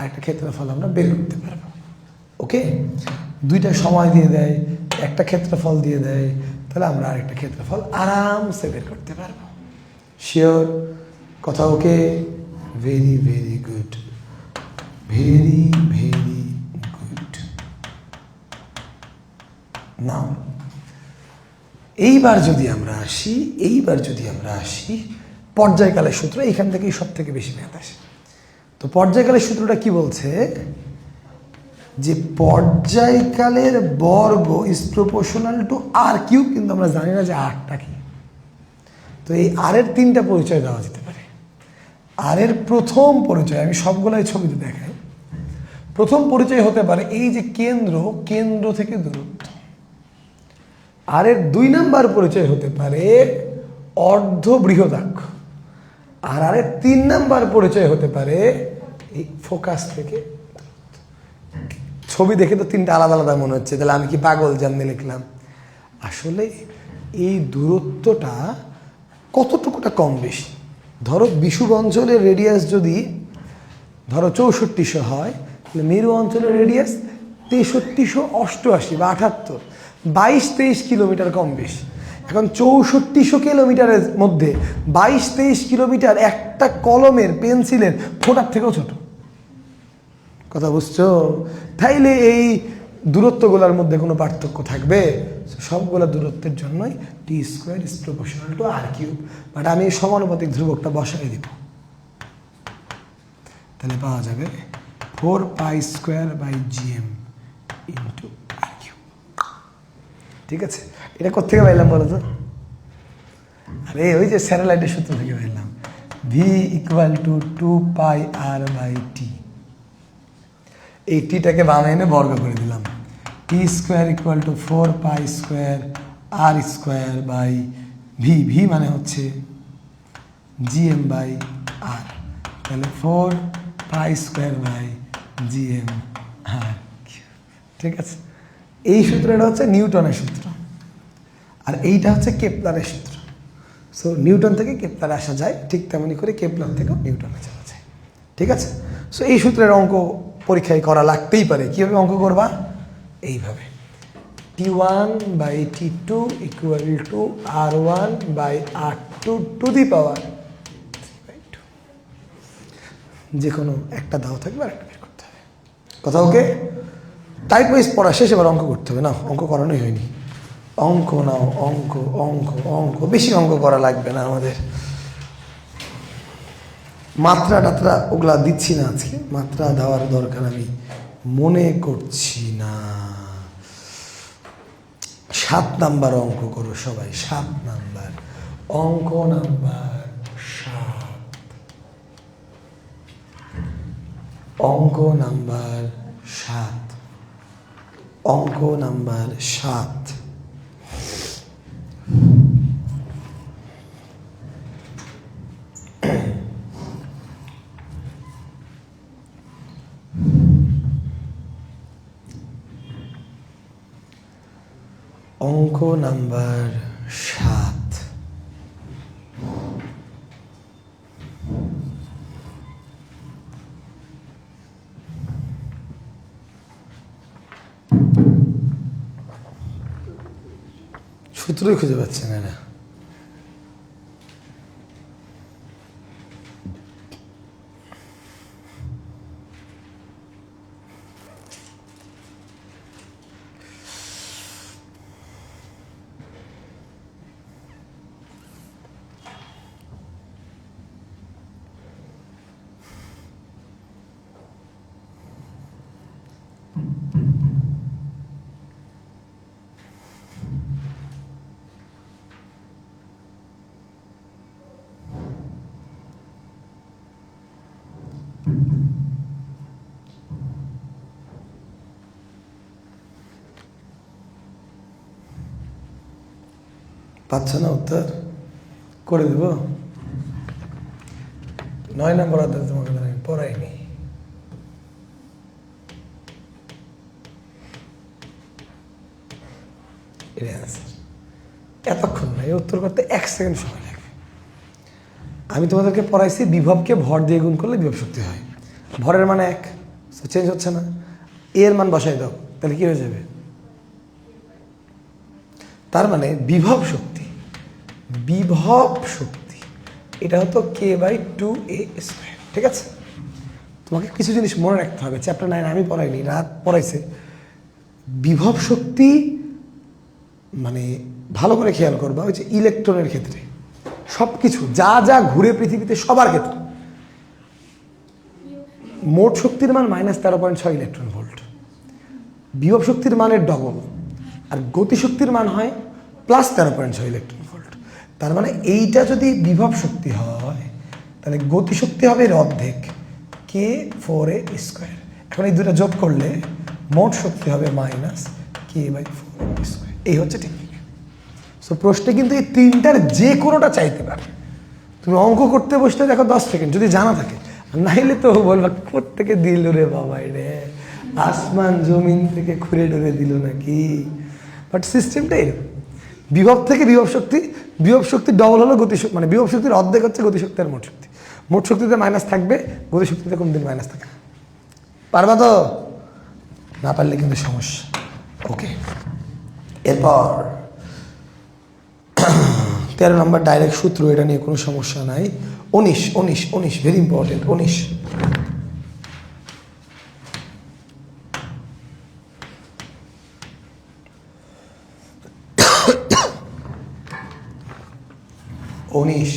আরেকটা ক্ষেত্রফল আমরা বের করতে পারব ওকে দুইটা সময় দিয়ে দেয়, একটা ক্ষেত্রফল দিয়ে দেয়, তাহলে আমরা আরেকটা ক্ষেত্রফল আরামসে বের করতে পারব। শিওর কথা okay very very good very very good now এইবার যদি আমরা আসি, এইবার যদি আমরা আসি পর্যায়কালের সূত্র এইখান থেকেই সব থেকে বেশি ম্যাথ আসে। তো পর্যায়কালের সূত্রটা কি বলছে? যে পর্যায়কালের বর্গ is proportional to R cube কিন্তু আমরা জানি না যে আরটা কি। তো এই আরের তিনটা পরিচয় দেওয়া যেতে পারে। আরের প্রথম পরিচয়, আমি সবগুলাই ছবিতে দেখাই। প্রথম পরিচয় হতে পারে এই যে কেন্দ্র কেন্দ্র থেকে দূরত্ব। আর এর দুই নাম্বার পরিচয় হতে পারে অর্ধ বৃহদাক্ষ আর আরের তিন নাম্বার পরিচয় হতে পারে এই ফোকাস থেকে ছবি দেখে তো তিনটা আলাদা আলাদা মনে হচ্ছে, তাহলে আমি কি পাগল জানতে লিখলাম? আসলে এই দূরত্বটা কতটুকুটা কম বেশি? ধরো বিষুব অঞ্চলের রেডিয়াস যদি ধরো চৌষট্টিশো হয়, তাহলে মেরু অঞ্চলের রেডিয়াস তেষট্টিশো অষ্টআশি বা আটাত্তর, বাইশ তেইশ কিলোমিটার কম বেশি। এখন চৌষট্টিশো কিলোমিটারের মধ্যে বাইশ তেইশ কিলোমিটার একটা কলমের, পেন্সিলের ফোটার থেকেও ছোট। কথা বুঝছ? তাইলে এই দূরত্বগুলোর মধ্যে কোনো পার্থক্য থাকবে? সবগুলো দূরত্বের জন্যই T square is proportional to R cube but আমি সমানুপাতিক ধ্রুবকটা বসাই দিব। তাহলে পাওয়া যাবে four pi square by GM into R cube ঠিক আছে? এটা কোথেকে পাইলাম বলো তো? আরে, ওই যে স্যাটেলাইটের সূত্র থেকে পাইলাম। V equal to two pi R by T এই টিটাকে বামে এনে বর্গ করে দিলাম। T square equal to four pi square R square by V V মানে হচ্ছে জিএম বাই আর তাহলে four pi square by GM R ঠিক আছে? এই সূত্রটা হচ্ছে নিউটনের সূত্র। আর এইটা হচ্ছে কেপলারের সূত্র। সো নিউটন থেকে কেপলারে আসা যায়, ঠিক তেমনি করে কেপলার থেকেও নিউটনে যাওয়া যায়। ঠিক আছে? সো এই সূত্রের অঙ্ক পরীক্ষায় করা লাগতেই পারে। কীভাবে অঙ্ক করবা? এইভাবে। T one by T two equal to R one by R two to the power যে কোনো একটা দাও থাকবে আর একটা বের করতে হবে। কথা ওকে? টাইপ ওয়াইজ পড়া শেষ, এবার অঙ্ক করতে হবে। না অঙ্ক করানোই হয়নি। অঙ্ক নাও, অঙ্ক অঙ্ক অঙ্ক। বেশি অঙ্ক করা লাগবে না আমাদের। মাত্রা টাত্রা ওগুলা দিচ্ছি না আজকে। মাত্রা দেওয়ার দরকার আমি মনে করছি না। সাত নাম্বার অঙ্ক করো সবাই, সাত নাম্বার। অঙ্ক নাম্বার সাত। অঙ্ক নাম্বার সাত। অঙ্ক নাম্বার সাত। অঙ্ক নাম্বার সাত। সূত্রই খুঁজে পাচ্ছেন এরা। পাচ্ছ না উত্তর? করে দেব। নয় নম্বর অধ্যায় তোমাকে আমি পড়াইনি। এতক্ষণ না, এই উত্তর করতে এক সেকেন্ড সময় লাগবে। আমি তোমাদেরকে পড়াইছি, বিভবকে ভর দিয়ে গুণ করলে বিভব শক্তি হয়। ভরের মানে এক চেঞ্জ হচ্ছে না। এর মান বসাই দাও, তাহলে কি হয়ে যাবে? তার মানে বিভব শক্তি বিভব শক্তি। এটা হতো K by two A square ঠিক আছে? তোমাকে কিছু জিনিস মনে রাখতে হবে চ্যাপ্টার নাইন আমি পড়াইনি, রাত পড়াইছে। বিভব শক্তি মানে ভালো করে খেয়াল করবা, ওই যে ইলেকট্রনের ক্ষেত্রে। সব কিছু যা যা ঘুরে পৃথিবীতে সবার ক্ষেত্রে। মোট শক্তির মান মাইনাস তেরো পয়েন্ট ছয় ইলেকট্রন ভোল্ট বিভব শক্তির মানের ডবল আর গতিশক্তির মান হয় প্লাস তেরো পয়েন্ট ছয় ইলেকট্রন তার মানে এইটা যদি বিভব শক্তি হয়, তাহলে গতিশক্তি হবে এর অর্ধেক কে ফোর এ স্কোয়ার এখন এই দুটো যোগ করলে মোট শক্তি হবে minus K by four square এই হচ্ছে টেকনিক সো প্রশ্নে কিন্তু এই তিনটার যে কোনোটা চাইতে পারে। তুমি অঙ্ক করতে বসলে দেখো দশ সেকেন্ড যদি জানা থাকে। নাইলে তো বলবা কোথেকে দিল রে বাবাই রে? আসমান জমিন থেকে খুঁড়ে ডুরে দিল নাকি? বাট সিস্টেমটা এরকম। বিভব থেকে বিভব শক্তি বিভব শক্তি ডবল হলো গতিশক্তি মানে বিভব শক্তির অর্ধেক হচ্ছে গতিশক্তি আর মোট শক্তি। মোট শক্তিতে মাইনাস থাকবে গতিশক্তিতে কোনদিন মাইনাস থাকে। পারবা তো? না পারলে কিন্তু সমস্যা। ওকে এরপর, তেরো নম্বর ডাইরেক্ট সূত্র, এটা নিয়ে কোনো সমস্যা নাই। উনিশ উনিশ উনিশ ভেরি ইম্পর্টেন্ট উনিশ। উনিশ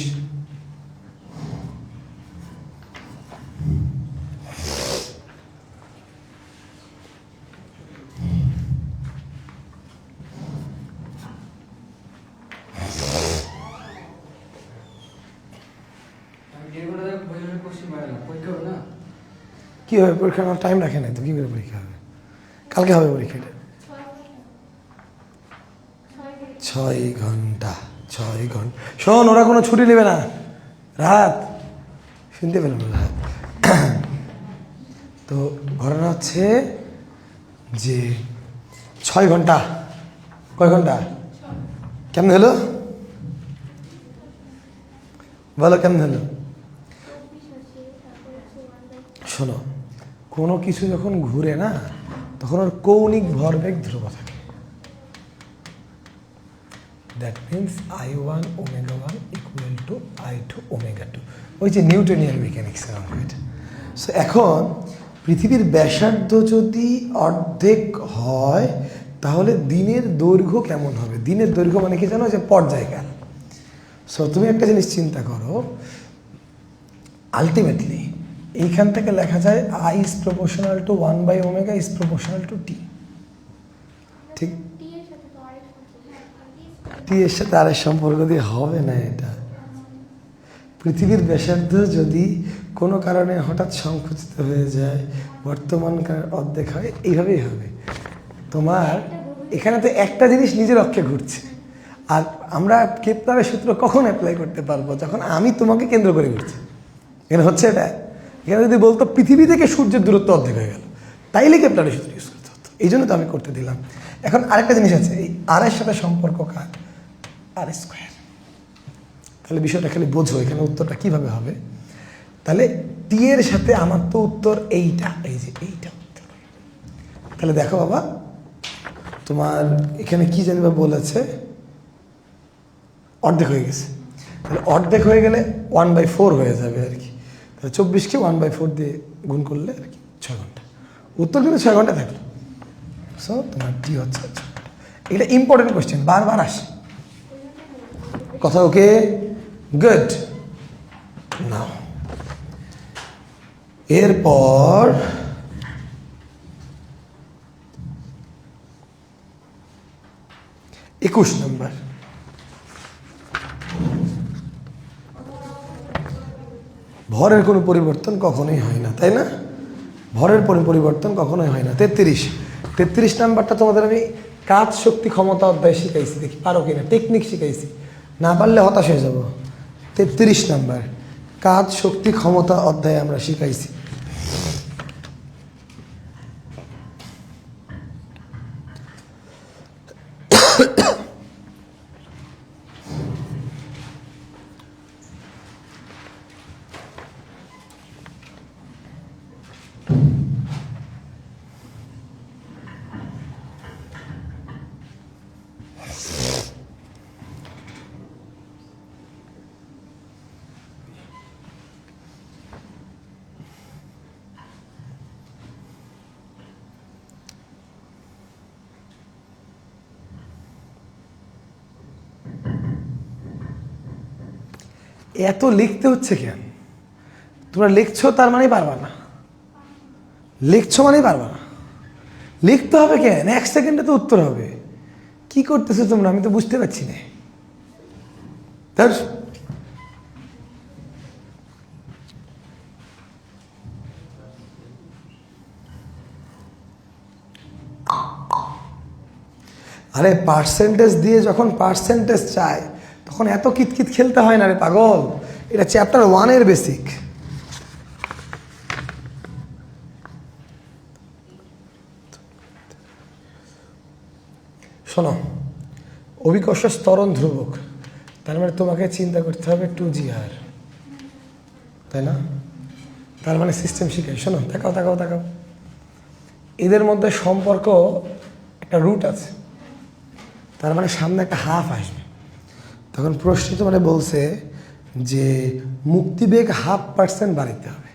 কি হবে পরীক্ষা? আমার টাইম রাখে নাই তো কি করে পরীক্ষা হবে? কালকে হবে পরীক্ষাটা ছয় ঘণ্টা। ছয় ঘণ্টা। শোন, ওরা কোনো ছুটি নেবে না। রাত। শুনতে পেলাম রাত। তো ঘটনা হচ্ছে যে ছয় ঘণ্টা। কয় ঘণ্টা? কেমন হলো? বলো, কেমন হলো? শোনো, কোনো কিছু যখন ঘুরে না, তখন ওর কৌণিক ভরবেগ ধ্রুব থাকে that means I one omega one equal to I two omega two ওই যে নিউটনিয়ান মেকানিক্সের অঙ্ক এটা। সো এখন পৃথিবীর ব্যাসার্ধ যদি অর্ধেক হয়, তাহলে দিনের দৈর্ঘ্য কেমন হবে? দিনের দৈর্ঘ্য মানে কি জানো? যে পর্যায়কাল সো তুমি একটা জিনিস চিন্তা করো। আলটিমেটলি এইখান থেকে লেখা যায় I is proportional to one by omega is proportional to T T এর সাথে আরের সম্পর্ক দিয়ে হবে না এটা। পৃথিবীর ব্যাসার্ধ যদি কোনো কারণে হঠাৎ সংকুচিত হয়ে যায় বর্তমানকার অর্ধেক হয়, এইভাবেই হবে। তোমার এখানে তো একটা জিনিস নিজের অক্ষে ঘুরছে। আর আমরা কেপলারের সূত্র কখন অ্যাপ্লাই করতে পারব? যখন আমি তোমাকে কেন্দ্র করে ঘুরছি। এখানে হচ্ছে এটা? এখানে যদি বলতো, পৃথিবী থেকে সূর্যের দূরত্ব অর্ধেক হয়ে গেল। তাইলে কেপলারের সূত্র ইউজ করতে হতো। এই জন্য তো আমি করতে দিলাম। এখন আরেকটা জিনিস আছে, এই আর এর সাথে সম্পর্ক কার? আর স্কোয়ার তাহলে বিষয়টা খালি বোঝো, এখানে উত্তরটা কীভাবে হবে? তাহলে টি এর সাথে আমার তো উত্তর এইটা, এই যে এইটা উত্তর। তাহলে দেখো বাবা, তোমার এখানে কি জানি বা বলেছে অর্ধেক হয়ে গেছে। তাহলে অর্ধেক হয়ে গেলে ওয়ান বাই ফোর হয়ে যাবে আর কি। তাহলে চব্বিশকে ওয়ান বাই ফোর দিয়ে গুণ করলে আর কি, ছয় ঘণ্টা। উত্তর কিন্তু ছয় ঘণ্টা থাকল। সো তোমার টি হচ্ছে এটা ইম্পর্টেন্ট কোয়েশ্চেন বারবার আসে। কথা ওকে? গুড নাও এরপর একুশ নম্বর। ভরের কোনো পরিবর্তন কখনোই হয় না, তাই না? ভরের কোনো পরিবর্তন কখনোই হয় না। তেত্রিশ। তেত্রিশ নাম্বারটা তোমাদের আমি কাজ শক্তি ক্ষমতা অধ্যায় শিখাইছি, দেখি পারো কিনা? টেকনিক শিখাইছি। না পারলে হতাশ হয়ে যাব। তেত্রিশ নাম্বার কাজ শক্তি ক্ষমতা অধ্যায় আমরা শিখাইছি। এত লিখতে হচ্ছে কেন? তোমরা লিখছো তার মানেই পারবা না। লিখছো মানেই পারবা না। লিখতে হবে কেন? এক সেকেন্ডে তো উত্তর হবে। কি করতেছো তোমরা? আমি তো বুঝতে পারছি না। তার আরে পার্সেন্টেজ দিয়ে যখন পার্সেন্টেজ চায় তখন এত কিতকিত খেলতে হয় না রে পাগল। এটা চ্যাপ্টার ওয়ানের বেসিক শোনো অভিকর্ষ স্তরণ ধ্রুবক। তার মানে তোমাকে চিন্তা করতে হবে টু জি আর। তাই না? তার মানে সিস্টেম শিখাই। শোনো, দেখাও দেখাও দেখাও। এদের মধ্যে সম্পর্ক একটা রুট আছে। তার মানে সামনে একটা হাফ আসবে। তখন প্রশ্নিত মানে বলছে যে মুক্তিবেগ হাফ পার্সেন্ট বাড়াইতে হবে।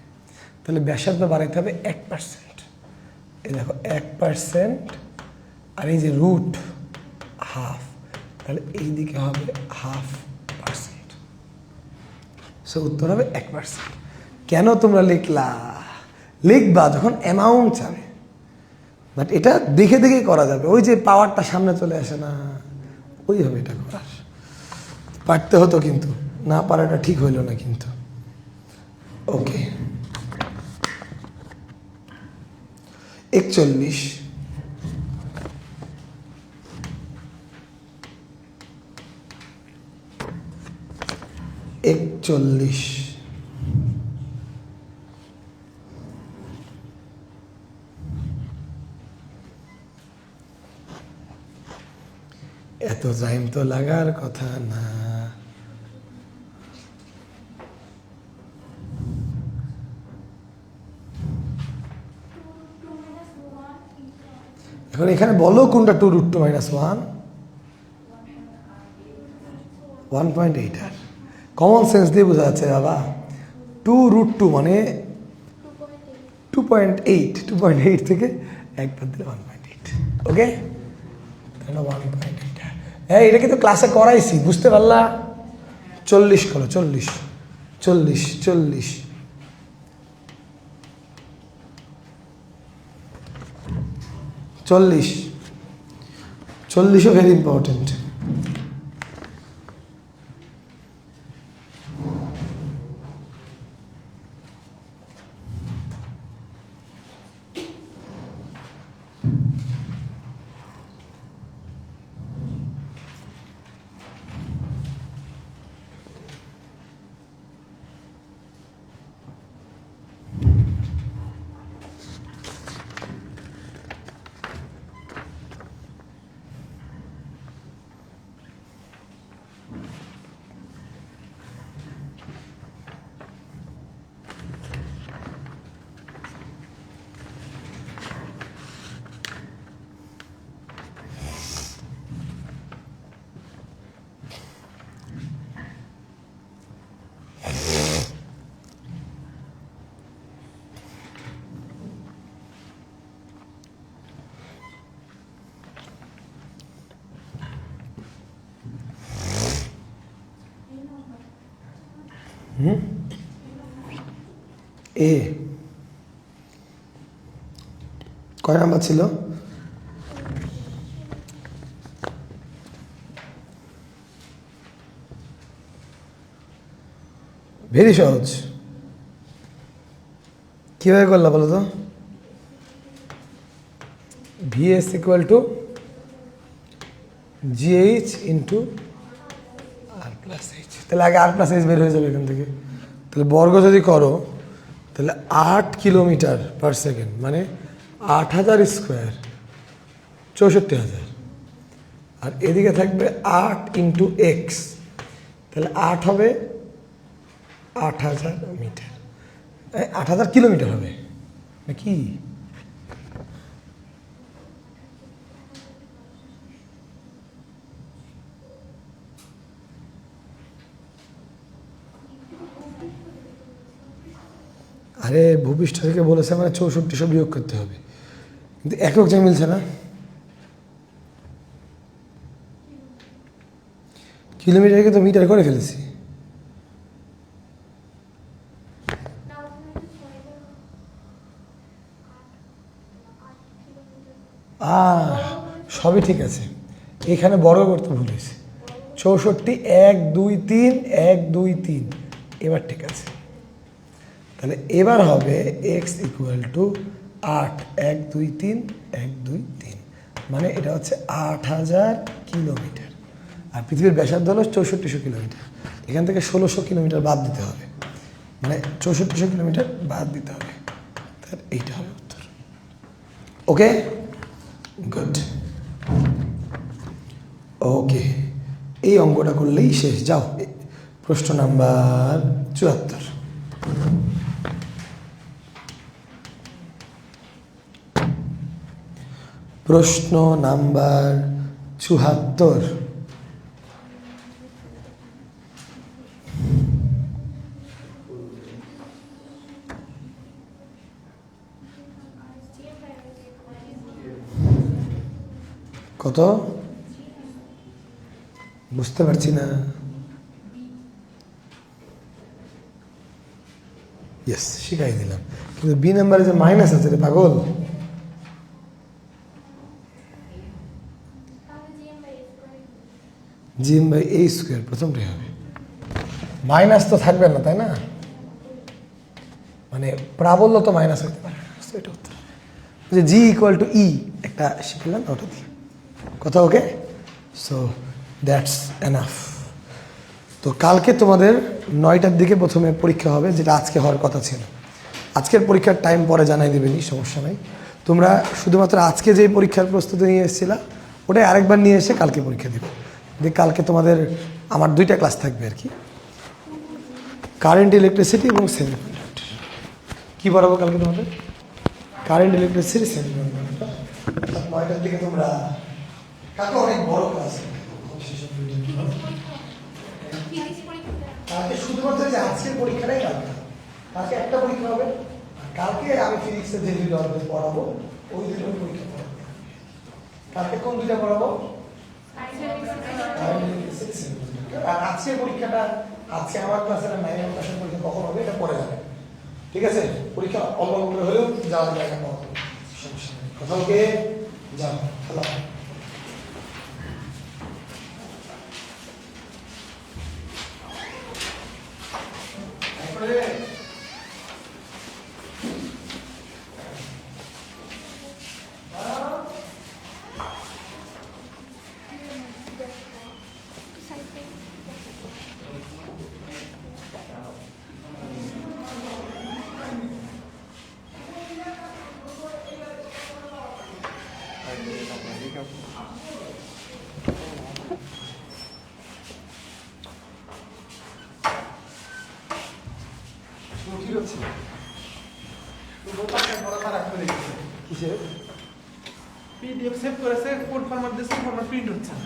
তাহলে ব্যাসার্ধ বাড়াইতে হবে এক পার্সেন্ট। এই দেখো, এক পার্সেন্ট আর এই যে রুট হাফ, তাহলে এই দিকে হবে হাফ পার্সেন্ট। সো উত্তর হবে এক পার্সেন্ট। কেন তোমরা লিখলা? লিখবা যখন অ্যামাউন্ট চাবে বাট এটা দেখে দেখেই করা যাবে। ওই যে পাওয়ারটা সামনে চলে আসে না। ওইভাবে এটা করার। পারতে হতো কিন্তু না পারাটা ঠিক হইল না কিন্তু। ওকে। একচল্লিশ। একচল্লিশ। এত টাইম তো লাগার কথা না। এখন এখানে বলো কোনটা two root two minus one one point eight আর। কমন সেন্স দিয়ে বোঝা যাচ্ছে বাবা। টু রুট টু মানে two point eight two point eight থেকে একবার দিলে ওয়ান পয়েন্ট এইট ওকে তাহলে ওয়ান পয়েন্ট হ্যাঁ এটা কিন্তু ক্লাসে করাইছি, বুঝতে পারলা? চল্লিশ করো, চল্লিশ চল্লিশ চল্লিশ। চল্লিশ। চল্লিশও ভেরি ইম্পর্টেন্ট এ, কয় নাম্বার ছিল? ভেরি সহজ। কীভাবে করলা বলো তো? VS equal to GH into তাহলে আগে আর প্লাস এইচ বের হয়ে যাবে এখান থেকে। তাহলে বর্গ যদি করো, তাহলে আট কিলোমিটার পার সেকেন্ড মানে আট হাজার স্কোয়ার চৌষট্টি হাজার। আর এদিকে থাকবে আট ইন্টু এক্স তাহলে আট হবে আট হাজার মিটার আট হাজার কিলোমিটার হবে। নাকি? আরে ভূপিষ্ঠ থেকে বলেছে মানে আমরা সব বিয়োগ করতে হবে। কিন্তু একক যা মিলছে না। কিলোমিটারকে তো মিটার করে ফেলেছি। সবই ঠিক আছে। এখানে বড় করতে ভুলেছি চৌষট্টি, এক, দুই, তিন, এক, দুই, তিন। এবার ঠিক আছে। তাহলে এবার হবে এক্স ইকুয়াল টু আট, এক, দুই, তিন, এক, দুই, তিন। মানে এটা হচ্ছে আট হাজার কিলোমিটার। আর পৃথিবীর ব্যাসার্ধ হলো চৌষট্টিশো কিলোমিটার। এখান থেকে ষোলোশো কিলোমিটার বাদ দিতে হবে। মানে চৌষট্টিশো কিলোমিটার বাদ দিতে হবে। তাহলে এইটা হবে উত্তর। ওকে? Good okay. এই অঙ্কটা করলেই শেষ। যাও। প্রশ্ন নাম্বার চুয়াত্তর। প্রশ্ন নাম্বার চুহাত্তর। কত? বুঝতে পারছি না। ইয়েস শিখাই দিলাম। কিন্তু বি নাম্বারে যে মাইনাস আছে রে, পাগল? জিএম বাই এ স্কোয়ার প্রথমটাই হবে। মাইনাস তো থাকবে না, তাই না? মানে প্রাবল্য তো মাইনাস হতে পারে। এটা উত্তর যে জি ইকুয়াল টু ই একটা শিখলাম ওটা দিয়ে। কথা ওকে? সো দ্যাটস এনাফ তো কালকে তোমাদের নয়টার দিকে প্রথমে পরীক্ষা হবে, যেটা আজকে হওয়ার কথা ছিল। আজকের পরীক্ষার টাইম পরে জানাই দেবেনি সমস্যা নাই। তোমরা শুধুমাত্র আজকে যেই পরীক্ষার প্রস্তুতি নিয়ে এসেছিলা, ওটাই আরেকবার নিয়ে এসে কালকে পরীক্ষা দেবে। দিয়ে কালকে তোমাদের আমার দুইটা ক্লাস থাকবে আর কি। কারেন্ট ইলেকট্রিসিটি এবং সেমি কী পড়াবো কালকে তোমাদের? কারেন্ট ইলেকট্রিসিটি সেমি কন্ডাক্টর দিকে তোমরা, কালকে অনেক বড় ক্লাস কালকে শুধুমাত্র যে আজকের পরীক্ষাটাই কালকে কালকে একটা পরীক্ষা হবে। কালকে আমি ফিজিক্সের যে দুটো পড়াবো, ওই দুটো পরীক্ষা পড়াবো। কালকে কোন দুটা পড়াবো। আজকে আমার নাইন ক্লাসের পরীক্ষা কখন হবে, এটা পরে যাবে ঠিক আছে? পরীক্ষা অল্প হলেও যাওয়ার জায়গা পাওয়া যাবে। সমস্যা নেই। কথা ওকে যাও হ্যালো ঠিক করেছে